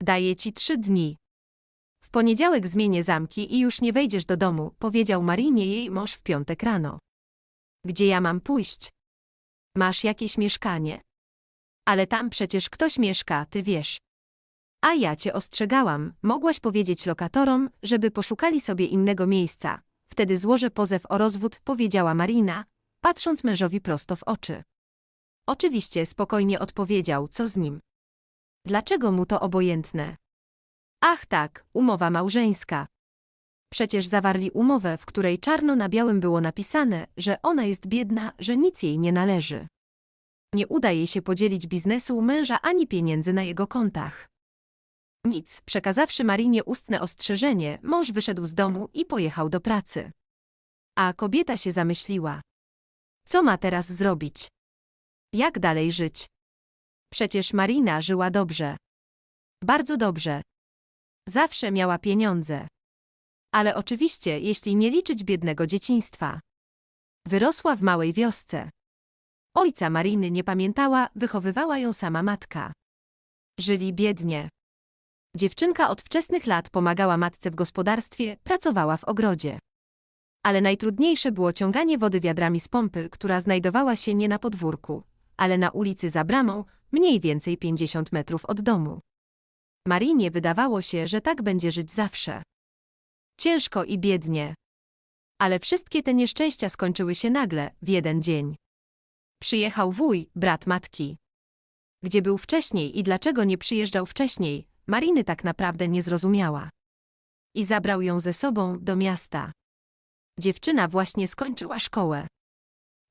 Daję ci trzy dni. W poniedziałek zmienię zamki i już nie wejdziesz do domu, powiedział Marinie jej mąż w piątek rano. Gdzie ja mam pójść? Masz jakieś mieszkanie? Ale tam przecież ktoś mieszka, ty wiesz. A ja cię ostrzegałam, mogłaś powiedzieć lokatorom, żeby poszukali sobie innego miejsca. Wtedy złożę pozew o rozwód, powiedziała Marina, patrząc mężowi prosto w oczy. Oczywiście spokojnie odpowiedział, co z nim. Dlaczego mu to obojętne? Ach tak, umowa małżeńska. Przecież zawarli umowę, w której czarno na białym było napisane, że ona jest biedna, że nic jej nie należy. Nie uda jej się podzielić biznesu męża ani pieniędzy na jego kontach. Nic, przekazawszy Marinie ustne ostrzeżenie, mąż wyszedł z domu i pojechał do pracy. A kobieta się zamyśliła. Co ma teraz zrobić? Jak dalej żyć? Przecież Marina żyła dobrze. Bardzo dobrze. Zawsze miała pieniądze. Ale oczywiście, jeśli nie liczyć biednego dzieciństwa. Wyrosła w małej wiosce. Ojca Mariny nie pamiętała, wychowywała ją sama matka. Żyli biednie. Dziewczynka od wczesnych lat pomagała matce w gospodarstwie, pracowała w ogrodzie. Ale najtrudniejsze było ciąganie wody wiadrami z pompy, która znajdowała się nie na podwórku, ale na ulicy za bramą, mniej więcej 50 metrów od domu. Marinie wydawało się, że tak będzie żyć zawsze. Ciężko i biednie. Ale wszystkie te nieszczęścia skończyły się nagle, w jeden dzień. Przyjechał wuj, brat matki. Gdzie był wcześniej i dlaczego nie przyjeżdżał wcześniej, Mariny tak naprawdę nie zrozumiała. I zabrał ją ze sobą do miasta. Dziewczyna właśnie skończyła szkołę.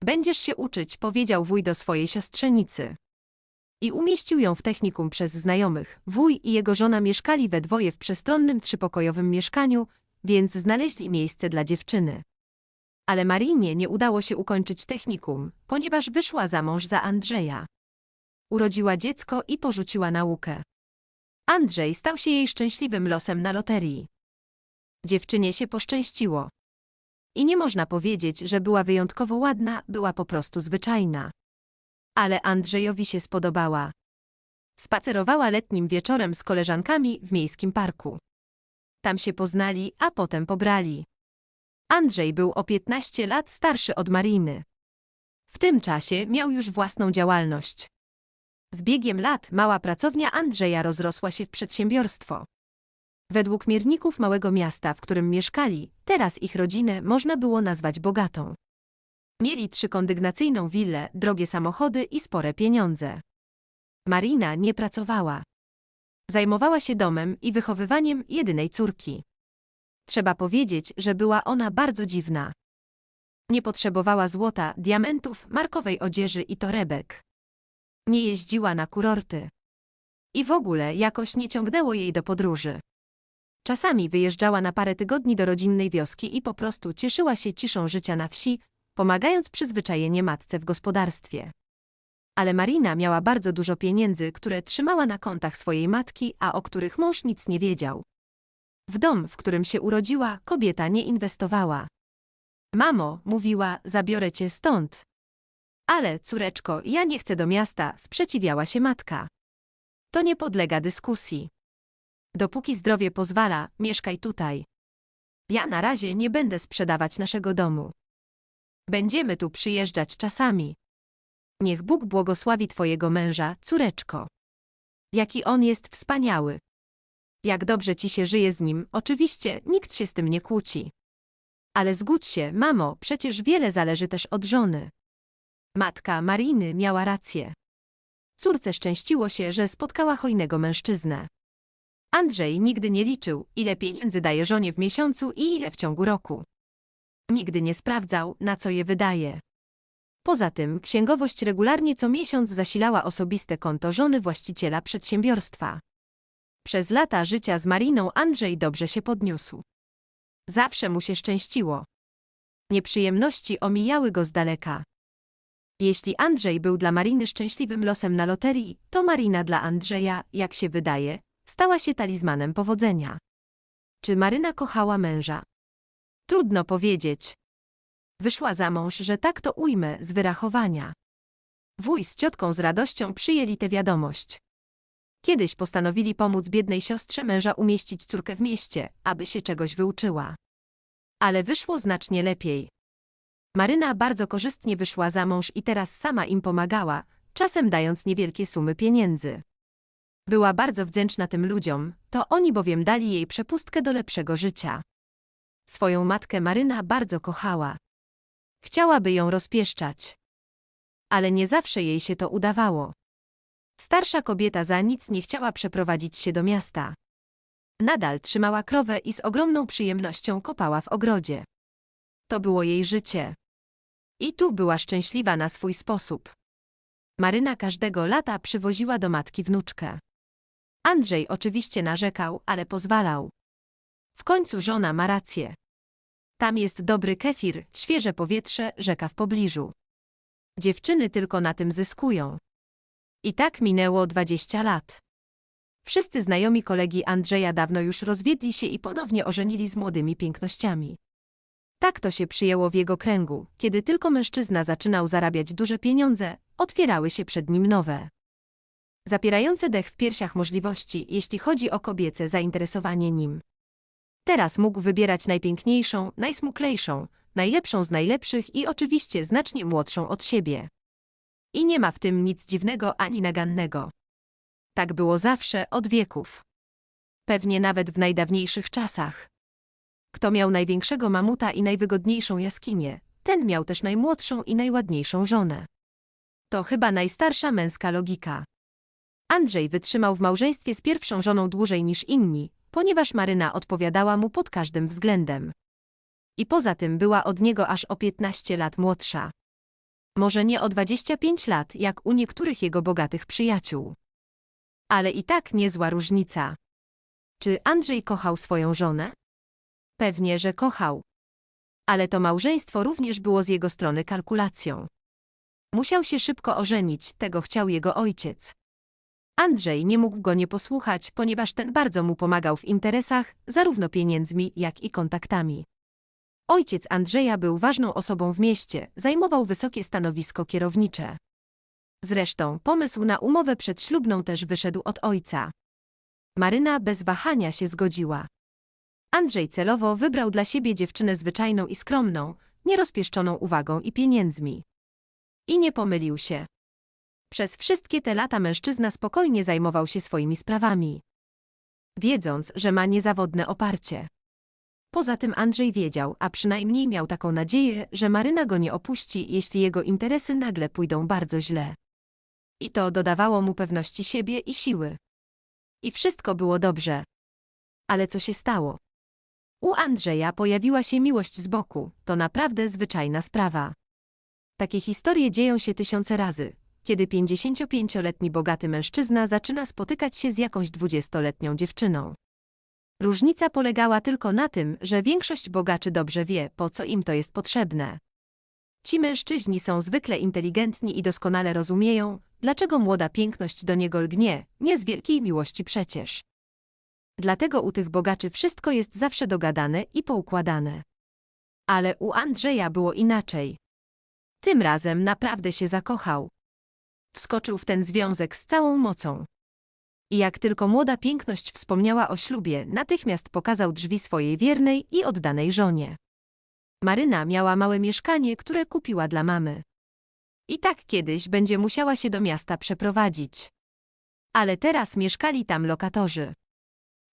Będziesz się uczyć, powiedział wuj do swojej siostrzenicy. I umieścił ją w technikum przez znajomych. Wuj i jego żona mieszkali we dwoje w przestronnym trzypokojowym mieszkaniu, więc znaleźli miejsce dla dziewczyny. Ale Marinie nie udało się ukończyć technikum, ponieważ wyszła za mąż za Andrzeja. Urodziła dziecko i porzuciła naukę. Andrzej stał się jej szczęśliwym losem na loterii. Dziewczynie się poszczęściło. I nie można powiedzieć, że była wyjątkowo ładna, była po prostu zwyczajna. Ale Andrzejowi się spodobała. Spacerowała letnim wieczorem z koleżankami w miejskim parku. Tam się poznali, a potem pobrali. Andrzej był o 15 lat starszy od Mariny. W tym czasie miał już własną działalność. Z biegiem lat mała pracownia Andrzeja rozrosła się w przedsiębiorstwo. Według mierników małego miasta, w którym mieszkali, teraz ich rodzinę można było nazwać bogatą. Mieli trzykondygnacyjną willę, drogie samochody i spore pieniądze. Marina nie pracowała. Zajmowała się domem i wychowywaniem jedynej córki. Trzeba powiedzieć, że była ona bardzo dziwna. Nie potrzebowała złota, diamentów, markowej odzieży i torebek. Nie jeździła na kurorty. I w ogóle jakoś nie ciągnęło jej do podróży. Czasami wyjeżdżała na parę tygodni do rodzinnej wioski i po prostu cieszyła się ciszą życia na wsi, pomagając przyzwyczajenie matce w gospodarstwie. Ale Marina miała bardzo dużo pieniędzy, które trzymała na kontach swojej matki, a o których mąż nic nie wiedział. W dom, w którym się urodziła, kobieta nie inwestowała. Mamo, mówiła, zabiorę cię stąd. Ale, córeczko, ja nie chcę do miasta, sprzeciwiała się matka. To nie podlega dyskusji. Dopóki zdrowie pozwala, mieszkaj tutaj. Ja na razie nie będę sprzedawać naszego domu. Będziemy tu przyjeżdżać czasami. Niech Bóg błogosławi twojego męża, córeczko. Jaki on jest wspaniały. Jak dobrze ci się żyje z nim, oczywiście nikt się z tym nie kłóci. Ale zgódź się, mamo, przecież wiele zależy też od żony. Matka Mariny miała rację. Córce szczęściło się, że spotkała hojnego mężczyznę. Andrzej nigdy nie liczył, ile pieniędzy daje żonie w miesiącu i ile w ciągu roku. Nigdy nie sprawdzał, na co je wydaje. Poza tym księgowość regularnie co miesiąc zasilała osobiste konto żony właściciela przedsiębiorstwa. Przez lata życia z Mariną Andrzej dobrze się podniósł. Zawsze mu się szczęściło. Nieprzyjemności omijały go z daleka. Jeśli Andrzej był dla Mariny szczęśliwym losem na loterii, to Marina dla Andrzeja, jak się wydaje, stała się talizmanem powodzenia. Czy Maryna kochała męża? Trudno powiedzieć. Wyszła za mąż, że tak to ujmę, z wyrachowania. Wuj z ciotką z radością przyjęli tę wiadomość. Kiedyś postanowili pomóc biednej siostrze męża umieścić córkę w mieście, aby się czegoś wyuczyła. Ale wyszło znacznie lepiej. Maryna bardzo korzystnie wyszła za mąż i teraz sama im pomagała, czasem dając niewielkie sumy pieniędzy. Była bardzo wdzięczna tym ludziom, to oni bowiem dali jej przepustkę do lepszego życia. Swoją matkę Maryna bardzo kochała. Chciałaby ją rozpieszczać. Ale nie zawsze jej się to udawało. Starsza kobieta za nic nie chciała przeprowadzić się do miasta. Nadal trzymała krowę i z ogromną przyjemnością kopała w ogrodzie. To było jej życie. I tu była szczęśliwa na swój sposób. Maryna każdego lata przywoziła do matki wnuczkę. Andrzej oczywiście narzekał, ale pozwalał. W końcu żona ma rację. Tam jest dobry kefir, świeże powietrze, rzeka w pobliżu. Dziewczyny tylko na tym zyskują. I tak minęło 20 lat. Wszyscy znajomi kolegi Andrzeja dawno już rozwiedli się i ponownie ożenili z młodymi pięknościami. Tak to się przyjęło w jego kręgu, kiedy tylko mężczyzna zaczynał zarabiać duże pieniądze, otwierały się przed nim nowe. Zapierające dech w piersiach możliwości, jeśli chodzi o kobiece zainteresowanie nim. Teraz mógł wybierać najpiękniejszą, najsmuklejszą, najlepszą z najlepszych i oczywiście znacznie młodszą od siebie. I nie ma w tym nic dziwnego ani nagannego. Tak było zawsze, od wieków. Pewnie nawet w najdawniejszych czasach. Kto miał największego mamuta i najwygodniejszą jaskinię, ten miał też najmłodszą i najładniejszą żonę. To chyba najstarsza męska logika. Andrzej wytrzymał w małżeństwie z pierwszą żoną dłużej niż inni, ponieważ Maryna odpowiadała mu pod każdym względem. I poza tym była od niego aż o 15 lat młodsza. Może nie o 25 lat, jak u niektórych jego bogatych przyjaciół. Ale i tak niezła różnica. Czy Andrzej kochał swoją żonę? Pewnie, że kochał. Ale to małżeństwo również było z jego strony kalkulacją. Musiał się szybko ożenić, tego chciał jego ojciec. Andrzej nie mógł go nie posłuchać, ponieważ ten bardzo mu pomagał w interesach, zarówno pieniędzmi, jak i kontaktami. Ojciec Andrzeja był ważną osobą w mieście, zajmował wysokie stanowisko kierownicze. Zresztą pomysł na umowę przedślubną też wyszedł od ojca. Maryna bez wahania się zgodziła. Andrzej celowo wybrał dla siebie dziewczynę zwyczajną i skromną, nierozpieszczoną uwagą i pieniędzmi. I nie pomylił się. Przez wszystkie te lata mężczyzna spokojnie zajmował się swoimi sprawami. Wiedząc, że ma niezawodne oparcie. Poza tym Andrzej wiedział, a przynajmniej miał taką nadzieję, że Maryna go nie opuści, jeśli jego interesy nagle pójdą bardzo źle. I to dodawało mu pewności siebie i siły. I wszystko było dobrze. Ale co się stało? U Andrzeja pojawiła się miłość z boku, to naprawdę zwyczajna sprawa. Takie historie dzieją się tysiące razy, kiedy 55-letni bogaty mężczyzna zaczyna spotykać się z jakąś 20-letnią dziewczyną. Różnica polegała tylko na tym, że większość bogaczy dobrze wie, po co im to jest potrzebne. Ci mężczyźni są zwykle inteligentni i doskonale rozumieją, dlaczego młoda piękność do niego lgnie, nie z wielkiej miłości przecież. Dlatego u tych bogaczy wszystko jest zawsze dogadane i poukładane. Ale u Andrzeja było inaczej. Tym razem naprawdę się zakochał. Wskoczył w ten związek z całą mocą. I jak tylko młoda piękność wspomniała o ślubie, natychmiast pokazał drzwi swojej wiernej i oddanej żonie. Maryna miała małe mieszkanie, które kupiła dla mamy. I tak kiedyś będzie musiała się do miasta przeprowadzić. Ale teraz mieszkali tam lokatorzy.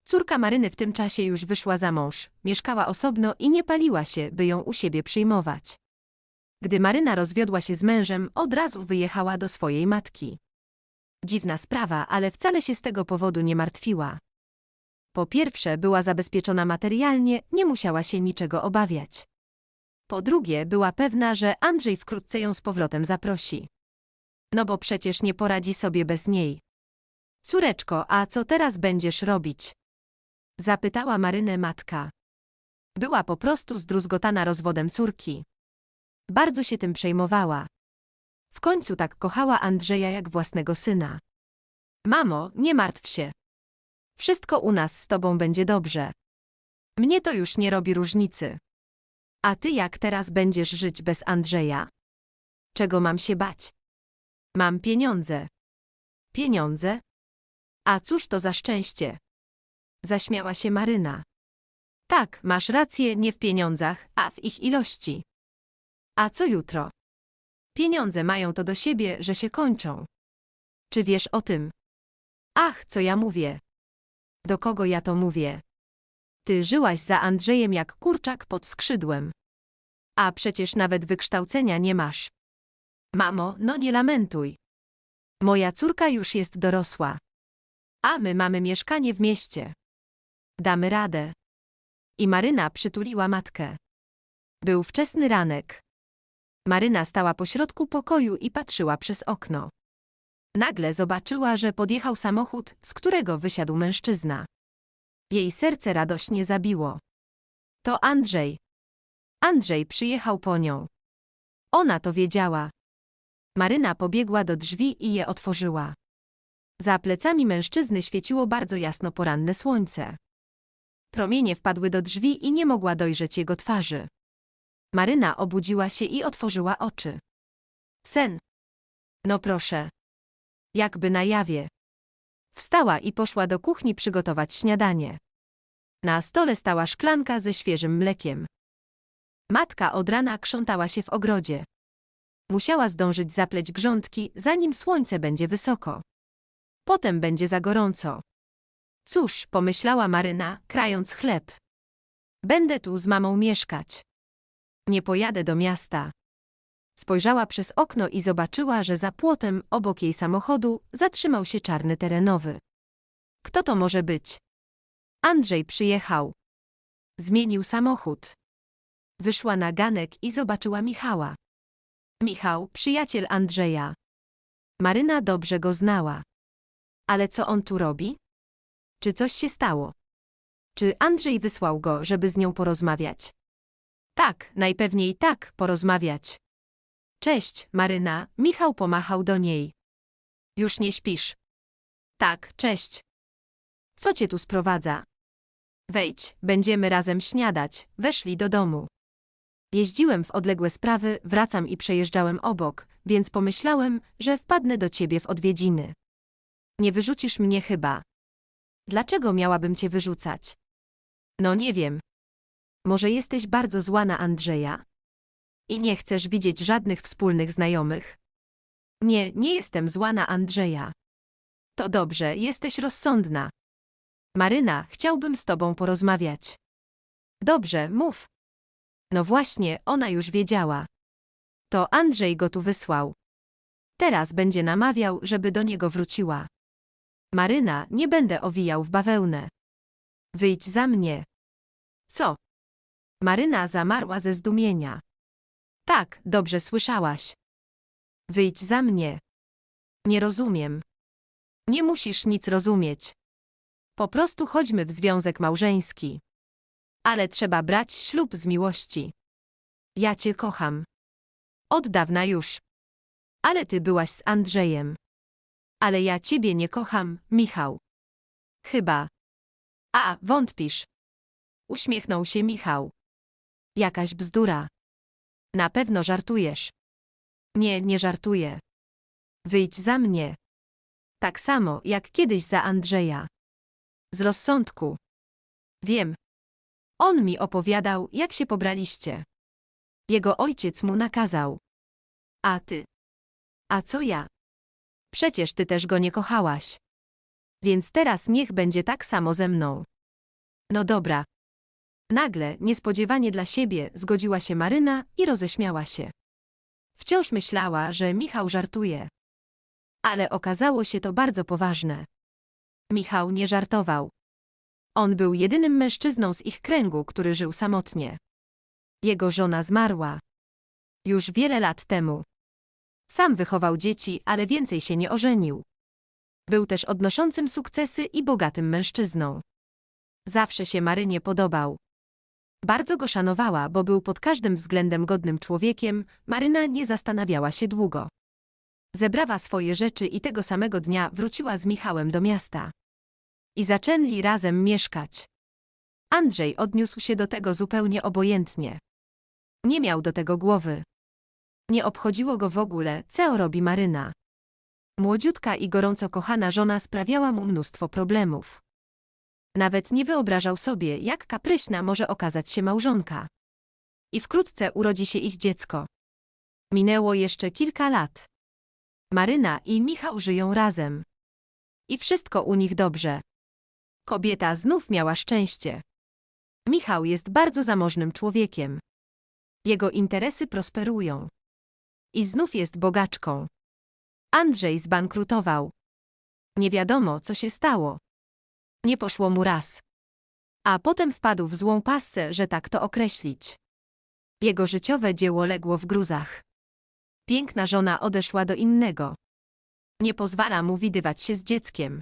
Córka Maryny w tym czasie już wyszła za mąż, mieszkała osobno i nie paliła się, by ją u siebie przyjmować. Gdy Maryna rozwiodła się z mężem, od razu wyjechała do swojej matki. Dziwna sprawa, ale wcale się z tego powodu nie martwiła. Po pierwsze, była zabezpieczona materialnie, nie musiała się niczego obawiać. Po drugie, była pewna, że Andrzej wkrótce ją z powrotem zaprosi. No bo przecież nie poradzi sobie bez niej. Córeczko, a co teraz będziesz robić? Zapytała Marynę matka. Była po prostu zdruzgotana rozwodem córki. Bardzo się tym przejmowała. W końcu tak kochała Andrzeja jak własnego syna. Mamo, nie martw się. Wszystko u nas z tobą będzie dobrze. Mnie to już nie robi różnicy. A ty jak teraz będziesz żyć bez Andrzeja? Czego mam się bać? Mam pieniądze. Pieniądze? A cóż to za szczęście? Zaśmiała się Maryna. Tak, masz rację, nie w pieniądzach, a w ich ilości. A co jutro? Pieniądze mają to do siebie, że się kończą. Czy wiesz o tym? Ach, co ja mówię. Do kogo ja to mówię? Ty żyłaś za Andrzejem jak kurczak pod skrzydłem. A przecież nawet wykształcenia nie masz. Mamo, no nie lamentuj. Moja córka już jest dorosła. A my mamy mieszkanie w mieście. Damy radę. I Maryna przytuliła matkę. Był wczesny ranek. Maryna stała pośrodku pokoju i patrzyła przez okno. Nagle zobaczyła, że podjechał samochód, z którego wysiadł mężczyzna. Jej serce radośnie zabiło. To Andrzej. Andrzej przyjechał po nią. Ona to wiedziała. Maryna pobiegła do drzwi i je otworzyła. Za plecami mężczyzny świeciło bardzo jasno poranne słońce. Promienie wpadły do drzwi i nie mogła dojrzeć jego twarzy. Maryna obudziła się i otworzyła oczy. Sen. No proszę. Jakby na jawie. Wstała i poszła do kuchni przygotować śniadanie. Na stole stała szklanka ze świeżym mlekiem. Matka od rana krzątała się w ogrodzie. Musiała zdążyć zapleć grządki, zanim słońce będzie wysoko. Potem będzie za gorąco. Cóż, pomyślała Maryna, krając chleb. Będę tu z mamą mieszkać. Nie pojadę do miasta. Spojrzała przez okno i zobaczyła, że za płotem, obok jej samochodu, zatrzymał się czarny terenowy. Kto to może być? Andrzej przyjechał. Zmienił samochód. Wyszła na ganek i zobaczyła Michała. Michał, przyjaciel Andrzeja. Maryna dobrze go znała. Ale co on tu robi? Czy coś się stało? Czy Andrzej wysłał go, żeby z nią porozmawiać? Tak, najpewniej tak, porozmawiać. Cześć, Maryna, Michał pomachał do niej. Już nie śpisz? Tak, cześć. Co cię tu sprowadza? Wejdź, będziemy razem śniadać, weszli do domu. Jeździłem w odległe sprawy, wracam i przejeżdżałem obok, więc pomyślałem, że wpadnę do ciebie w odwiedziny. Nie wyrzucisz mnie chyba. Dlaczego miałabym cię wyrzucać? No nie wiem. Może jesteś bardzo zła na Andrzeja? I nie chcesz widzieć żadnych wspólnych znajomych? Nie, nie jestem zła na Andrzeja. To dobrze, jesteś rozsądna. Maryna, chciałbym z tobą porozmawiać. Dobrze, mów. No właśnie, ona już wiedziała. To Andrzej go tu wysłał. Teraz będzie namawiał, żeby do niego wróciła. Maryna, nie będę owijał w bawełnę. Wyjdź za mnie. Co? Maryna zamarła ze zdumienia. Tak, dobrze słyszałaś. Wyjdź za mnie. Nie rozumiem. Nie musisz nic rozumieć. Po prostu chodźmy w związek małżeński. Ale trzeba brać ślub z miłości. Ja cię kocham. Od dawna już. Ale ty byłaś z Andrzejem. Ale ja ciebie nie kocham, Michał. Chyba. A, wątpisz. Uśmiechnął się Michał. Jakaś bzdura. Na pewno żartujesz. Nie, nie żartuję. Wyjdź za mnie. Tak samo, jak kiedyś za Andrzeja. Z rozsądku. Wiem. On mi opowiadał, jak się pobraliście. Jego ojciec mu nakazał. A ty? A co ja? Przecież ty też go nie kochałaś. Więc teraz niech będzie tak samo ze mną. No dobra. Nagle, niespodziewanie dla siebie, zgodziła się Maryna i roześmiała się. Wciąż myślała, że Michał żartuje. Ale okazało się to bardzo poważne. Michał nie żartował. On był jedynym mężczyzną z ich kręgu, który żył samotnie. Jego żona zmarła. Już wiele lat temu. Sam wychował dzieci, ale więcej się nie ożenił. Był też odnoszącym sukcesy i bogatym mężczyzną. Zawsze się Marynie podobał. Bardzo go szanowała, bo był pod każdym względem godnym człowiekiem, Maryna nie zastanawiała się długo. Zebrała swoje rzeczy i tego samego dnia wróciła z Michałem do miasta. I zaczęli razem mieszkać. Andrzej odniósł się do tego zupełnie obojętnie. Nie miał do tego głowy. Nie obchodziło go w ogóle, co robi Maryna. Młodziutka i gorąco kochana żona sprawiała mu mnóstwo problemów. Nawet nie wyobrażał sobie, jak kapryśna może okazać się małżonka. I wkrótce urodzi się ich dziecko. Minęło jeszcze kilka lat. Maryna i Michał żyją razem. I wszystko u nich dobrze. Kobieta znów miała szczęście. Michał jest bardzo zamożnym człowiekiem. Jego interesy prosperują. I znów jest bogaczką. Andrzej zbankrutował. Nie wiadomo, co się stało. Nie poszło mu raz. A potem wpadł w złą passę, że tak to określić. Jego życiowe dzieło legło w gruzach. Piękna żona odeszła do innego. Nie pozwala mu widywać się z dzieckiem.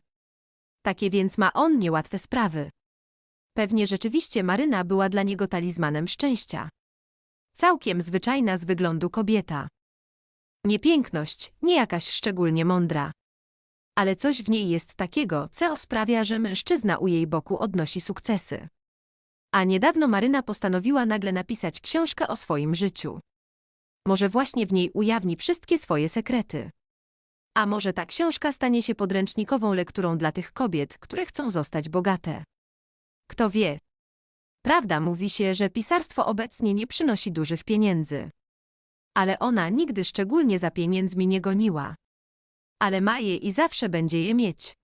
Takie więc ma on niełatwe sprawy. Pewnie rzeczywiście Maryna była dla niego talizmanem szczęścia. Całkiem zwyczajna z wyglądu kobieta. Nie piękność, nie jakaś szczególnie mądra. Ale coś w niej jest takiego, co sprawia, że mężczyzna u jej boku odnosi sukcesy. A niedawno Maryna postanowiła nagle napisać książkę o swoim życiu. Może właśnie w niej ujawni wszystkie swoje sekrety. A może ta książka stanie się podręcznikową lekturą dla tych kobiet, które chcą zostać bogate. Kto wie? Prawda mówi się, że pisarstwo obecnie nie przynosi dużych pieniędzy. Ale ona nigdy szczególnie za pieniędzmi nie goniła. Ale ma je i zawsze będzie je mieć.